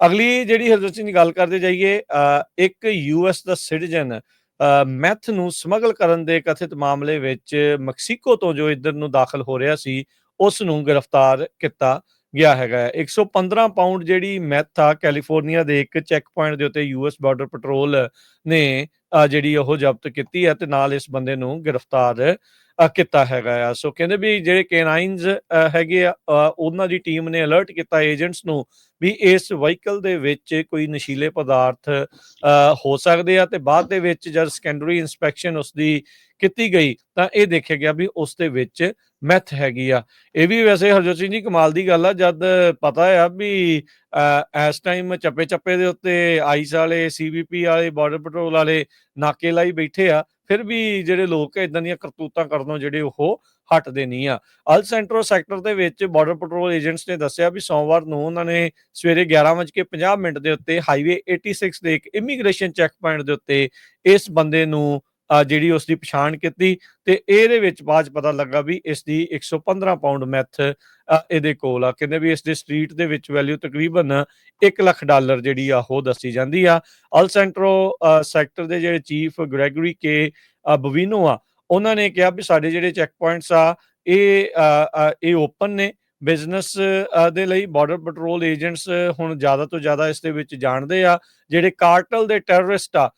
ਅਗਲੀ ਜਿਹੜੀ ਹਰਜੋਤ ਸਿੰਘ ਦੀ ਗੱਲ ਕਰਦੇ ਜਾਈਏ ਅ, ਇੱਕ ਯੂਐਸ ਦਾ ਸਿਟੀਜ਼ਨ ਮੈਥ ਨੂੰ ਸਮਗਲ ਕਰਨ ਦੇ ਕਥਿਤ ਮਾਮਲੇ ਵਿੱਚ ਮੈਕਸੀਕੋ ਤੋਂ ਜੋ ਇੱਧਰ ਨੂੰ ਦਾਖਲ ਹੋ ਰਿਹਾ ਸੀ ਉਸ ਨੂੰ ਗ੍ਰਿਫਤਾਰ ਕੀਤਾ ਗਿਆ ਹੈਗਾ ਹੈ। 115 ਪਾਉਂਡ ਜਿਹੜੀ ਮੈਥ ਆ ਕੈਲੀਫੋਰਨੀਆ ਦੇ ਇੱਕ ਚੈੱਕ ਪੁਆਇੰਟ ਦੇ ਉੱਤੇ ਯੂਐਸ ਬਾਰਡਰ ਪੈਟਰੋਲ ਨੇ ਜਿਹੜੀ ਉਹ ਜ਼ਬਤ ਕੀਤੀ ਹੈ ਤੇ ਨਾਲ ਇਸ ਬੰਦੇ ਨੂੰ ਗ੍ਰਿਫਤਾਰ ਕੀਤਾ ਹੈਗਾ ਆ। ਸੋ ਕਹਿੰਦੇ ਵੀ ਜਿਹੜੇ ਕੈਨਾਈਨਸ ਹੈਗੇ ਆ ਉਹਨਾਂ ਦੀ ਟੀਮ ਨੇ ਅਲਰਟ ਕੀਤਾ ਏਜੰਟਸ ਨੂੰ ਵੀ ਇਸ ਵਹੀਕਲ ਦੇ ਵਿੱਚ ਕੋਈ ਨਸ਼ੀਲੇ ਪਦਾਰਥ ਹੋ ਸਕਦੇ ਆ ਤੇ ਬਾਅਦ ਦੇ ਵਿੱਚ ਜਦ ਸੈਕੰਡਰੀ ਇਨਸਪੈਕਸ਼ਨ ਉਸ ਦੀ ਕੀਤੀ ਗਈ ਤਾਂ ਇਹ ਦੇਖਿਆ ਗਿਆ ਵੀ ਉਸ ਦੇ ਵਿੱਚ ਮੈਥ ਹੈਗੀ ਆ। ਇਹ ਵੀ ਵੈਸੇ ਹਰਜੋਤ ਸਿੰਘ ਜੀ ਕਮਾਲ ਦੀ ਗੱਲ ਆ ਜਦ ਪਤਾ ਆ ਵੀ ਅ, ਇਸ ਟਾਈਮ ਚੱਪੇ ਚੱਪੇ ਦੇ ਉੱਤੇ ਆਈਸ ਵਾਲੇ ਸੀਬੀਪੀ ਵਾਲੇ ਬਾਰਡਰ ਪੈਟਰੋਲ ਵਾਲੇ ਨਾਕੇ ਲਾਈ ਬੈਠੇ ਆ, ਫਿਰ ਵੀ ਜਿਹੜੇ ਲੋਕ ਇਦਾਂ ਦੀਆਂ ਕਰਤੂਤਾਂ ਕਰਨੋਂ ਜਿਹੜੇ ਉਹ ਹਟਦੇ ਨਹੀਂ ਆ। ਅਲ ਸੈਂਟਰੋ ਸੈਕਟਰ ਦੇ ਵਿੱਚ ਬਾਰਡਰ ਪੈਟਰੋਲ ਏਜੰਟਸ ਨੇ ਦੱਸਿਆ ਵੀ ਸੋਮਵਾਰ ਨੂੰ ਉਹਨਾਂ ਨੇ ਸਵੇਰੇ 11:50 ਮਿੰਟ ਦੇ ਉੱਤੇ ਹਾਈਵੇ 86 ਦੇ ਇੱਕ ਇਮੀਗ੍ਰੇਸ਼ਨ ਚੈੱਕ ਪੁਆਇੰਟ ਦੇ ਉੱਤੇ ਇਸ ਬੰਦੇ ਨੂੰ ਜਿਹੜੀ ਉਸ ਦੀ ਪਛਾਣ ਕੀਤੀ ਤੇ ਇਹਦੇ ਵਿੱਚ ਬਾਅਦ 'ਚ ਪਤਾ ਲੱਗਾ ਵੀ ਇਸ ਦੀ 115 ਪਾਉਂਡ ਮੈਥ ਇਹਦੇ ਕੋਲ ਆ। ਕਹਿੰਦੇ ਵੀ ਇਸ ਦੇ ਸਟਰੀਟ ਦੇ ਵਿੱਚ ਵੈਲਿਊ ਤਕਰੀਬਨ 1 ਲੱਖ ਡਾਲਰ ਜਿਹੜੀ ਆ ਉਹ ਦੱਸੀ ਜਾਂਦੀ ਆ। ਅਲ ਸੈਂਟਰੋ ਸੈਕਟਰ ਦੇ ਜਿਹੜੇ ਚੀਫ ਗ੍ਰੈਗਰੀ ਕੇ ਅ, ਬਵੀਨੋ ਆ ਉਹਨਾਂ ਨੇ ਕਿਹਾ ਵੀ ਸਾਡੇ ਜਿਹੜੇ ਚੈੱਕ ਪੁਆਇੰਟਸ ਆ ਇਹ ਇਹ ਓਪਨ ਨੇ। ਬਿਜ਼ਨਸ ਦੇ ਲਈ ਬਾਰਡਰ ਪੈਟਰੋਲ ਏਜੰਟਸ ਹੁਣ ਜ਼ਿਆਦਾ ਤੋਂ ਜ਼ਿਆਦਾ ਇਸ ਦੇ ਵਿੱਚ ਜਾਣਦੇ ਆ। ਜਿਹੜੇ ਕਾਰਟਲ ਦੇ ਟੈਰਰਿਸਟ ਆ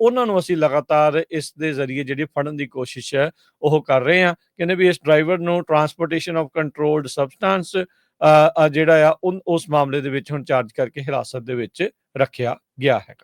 ਉਹਨਾਂ ਨੂੰ ਅਸੀਂ ਲਗਾਤਾਰ ਇਸ ਦੇ ਜ਼ਰੀਏ ਜਿਹੜੀ ਫੜਨ ਦੀ ਕੋਸ਼ਿਸ਼ ਹੈ, ਉਹ ਕਰ ਰਹੇ ਹਾਂ। ਕਹਿੰਦੇ ਵੀ ਇਸ ਡਰਾਈਵਰ ਨੂੰ ਟਰਾਂਸਪੋਰਟੇਸ਼ਨ ਆਫ ਕੰਟਰੋਲਡ ਸਬਸਟੈਂਸ ਜਿਹੜਾ ਆ, ਉਨ- ਉਸ ਮਾਮਲੇ ਦੇ ਵਿੱਚ ਹੁਣ ਚਾਰਜ ਕਰਕੇ ਹਿਰਾਸਤ ਦੇ ਵਿੱਚ ਰੱਖਿਆ ਗਿਆ ਹੈ